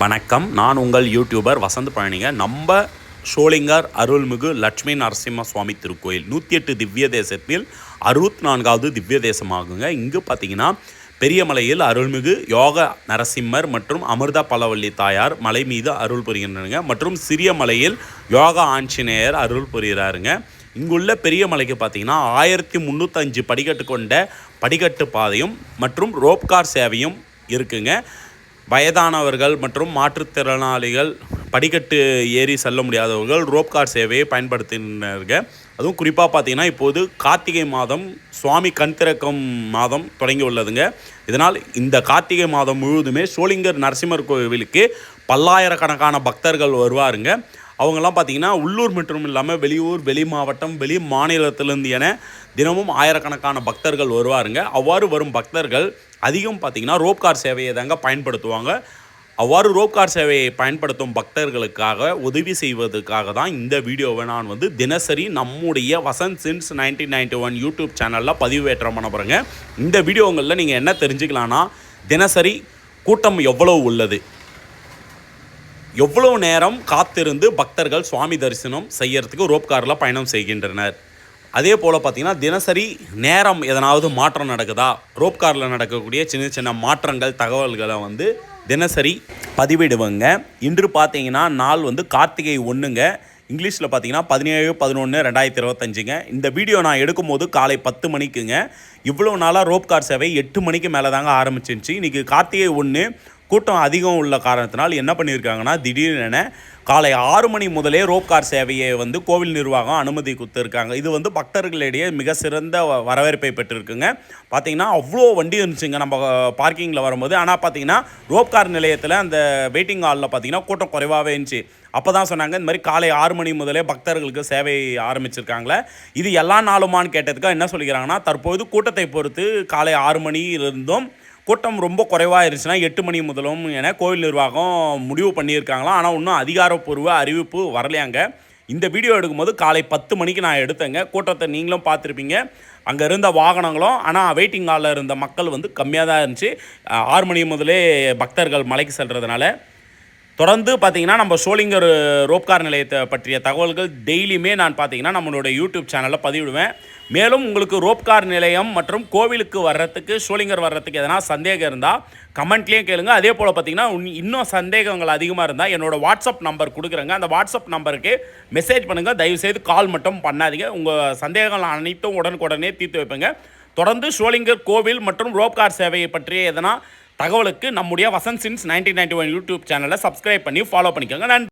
வணக்கம். நான் உங்கள் யூடியூபர் வசந்த் பழனிங்க. நம்ம ஷோலிங்கர் அருள்மிகு லட்சுமி நரசிம்ம சுவாமி திருக்கோயில் நூற்றி எட்டு திவ்ய தேசத்தில் அறுபத்தி நான்காவது திவ்ய தேசமாகுங்க. இங்கு பார்த்தீங்கன்னா பெரியமலையில் அருள்மிகு யோக நரசிம்மர் மற்றும் அமிர்த பலவள்ளி தாயார் மலை மீது அருள் புரிகின்றனர் மற்றும் சிறிய மலையில் யோகா ஆஞ்சநேயர் அருள் புரிகிறாருங்க. இங்குள்ள பெரிய மலைக்கு பார்த்தீங்கன்னா ஆயிரத்தி முந்நூற்றஞ்சு படிக்கட்டு கொண்ட படிக்கட்டு பாதையும் மற்றும் ரோப்கார் சேவையும் இருக்குங்க. வயதானவர்கள் மற்றும் மாற்றுத்திறனாளிகள் படிக்கட்டு ஏறி செல்ல முடியாதவர்கள் ரோப் கார் சேவையை பயன்படுத்தினார்கள் அதுவும் குறிப்பாக பார்த்தீங்கன்னா இப்போது கார்த்திகை மாதம் சுவாமி கண் திறக்கும் மாதம் தொடங்கி உள்ளதுங்க. இதனால் இந்த கார்த்திகை மாதம் முழுவதுமே சோளிங்கர் நரசிம்மர் கோவிலுக்கு பல்லாயிரக்கணக்கான பக்தர்கள் வருவாருங்க. அவங்கெல்லாம் பார்த்தீங்கன்னா உள்ளூர் மற்றும் இல்லாமல் வெளியூர் வெளி மாவட்டம் வெளி மாநிலத்திலேருந்து என தினமும் ஆயிரக்கணக்கான பக்தர்கள் வருவாருங்க. அவ்வாறு வரும் பக்தர்கள் அதிகம் பார்த்தீங்கன்னா ரோப் கார் சேவையை தாங்க பயன்படுத்துவாங்க. அவ்வாறு ரோப் கார் சேவையை பயன்படுத்தும் பக்தர்களுக்காக உதவி செய்வதற்காக தான் இந்த வீடியோவை நான் வந்து தினசரி நம்முடைய Vasanth since nineteen ninety one YouTube சேனலில் பதிவேற்றம் பண்ண போகிறேங்க இந்த வீடியோங்களில் நீங்கள் என்ன தெரிஞ்சுக்கலான்னா தினசரி கூட்டம் எவ்வளவு உள்ளது? எவ்வளவு நேரம் காத்திருந்து பக்தர்கள் சுவாமி தரிசனம் செய்யறதுக்கு ரோப் காரில் பயணம் செய்கின்றனர்? அதே போல் பார்த்திங்கன்னா தினசரி நேரம் எதனாவது மாற்றம் நடக்குதா? ரோப் காரில் நடக்கக்கூடிய சின்ன சின்ன மாற்றங்கள் தகவல்களை வந்து தினசரி பதிவிடுவேங்க. இன்று பார்த்தீங்கன்னா நாள் வந்து கார்த்திகை ஒன்றுங்க இங்கிலீஷில் பார்த்தீங்கன்னா பதினேழு பதினொன்று ரெண்டாயிரத்தி இருபத்தஞ்சுங்க. இந்த வீடியோ நான் எடுக்கும்போது காலை பத்து மணிக்குங்க. இவ்வளோ நாளாக ரோப் கார் சேவை எட்டு மணிக்கு மேலே தாங்க ஆரம்பிச்சிருந்துச்சு. இன்றைக்கி கார்த்திகை ஒன்று கூட்டம் அதிகம் உள்ள காரணத்தினால் என்ன பண்ணியிருக்காங்கன்னா திடீரென காலை ஆறு மணி முதலே ரோப் கார் சேவையை வந்து கோவில் நிர்வாகம் அனுமதி கொடுத்துருக்காங்க. இது வந்து பக்தர்களிடையே மிக சிறந்த வரவேற்பை பெற்றிருக்குங்க. பார்த்திங்கன்னா அவ்வளோ வண்டி இருந்துச்சுங்க நம்ம பார்க்கிங்கில் வரும்போது. ஆனால் பார்த்தீங்கன்னா ரோப் கார் நிலையத்தில் அந்த வெயிட்டிங் ஹாலில் பார்த்தீங்கன்னா கூட்டம் குறைவாகவே இருந்துச்சு. அப்போ தான் சொன்னாங்க இந்த மாதிரி காலை ஆறு மணி முதலே பக்தர்களுக்கு சேவை ஆரம்பிச்சிருக்காங்களே. இது எல்லா நாளுமான்னு கேட்டதுக்கு என்ன சொல்லிக்கிறாங்கன்னா தற்போது கூட்டத்தை பொறுத்து காலை ஆறு மணியிலிருந்தும் கூட்டம் ரொம்ப குறைவாக இருந்துச்சுன்னா எட்டு மணி முதலும் என கோவில் நிர்வாகம் முடிவு பண்ணியிருக்காங்களாம். ஆனால் இன்னும் அதிகாரப்பூர்வ அறிவிப்பு வரலையாங்க. இந்த வீடியோ எடுக்கும்போது காலை பத்து மணிக்கு நான் எடுத்தேங்க. கூட்டத்தை நீங்களும் பார்த்துருப்பீங்க. அங்கே இருந்த வாகனங்களும் ஆனால் வெயிட்டிங் ஹாலில் இருந்த மக்கள் வந்து கம்மியாக தான் இருந்துச்சு. ஆறு மணி முதலே பக்தர்கள் மலைக்கு செல்கிறதுனால தொடர்ந்து பார்த்திங்கன்னா நம்ம சோளிங்கர் ரோப்கார் நிலையத்தை பற்றிய தகவல்கள் டெய்லியுமே நான் பார்த்தீங்கன்னா நம்மளோட யூடியூப் சேனலில் பதிவிடுவேன். மேலும் உங்களுக்கு ரோப்கார் நிலையம் மற்றும் கோவிலுக்கு வர்றதுக்கு சோளிங்கர் வர்றதுக்கு எதனா சந்தேகம் இருந்தால் கமெண்ட்லேயும் கேளுங்க. அதே போல் பார்த்தீங்கன்னா இன்னும் சந்தேகங்கள் அதிகமாக இருந்தால் என்னோடய வாட்ஸ்அப் நம்பர் கொடுக்குறேங்க. அந்த வாட்ஸ்அப் நம்பருக்கு மெசேஜ் பண்ணுங்கள் தயவுசெய்து கால் மட்டும் பண்ணாதீங்க. உங்கள் சந்தேகங்கள் அனைத்தும் உடனுக்குடனே தீர்த்து வைப்பேங்க. தொடர்ந்து சோளிங்கர் கோவில் மற்றும் ரோப்கார் சேவையை பற்றிய எதனா தகவலுக்கு நம்முடைய Vasanth since nineteen ninety one YouTube சேனலை சப்ஸ்கிரைப் பண்ணி ஃபாலோ பண்ணிக்கோங்க. நன்றி.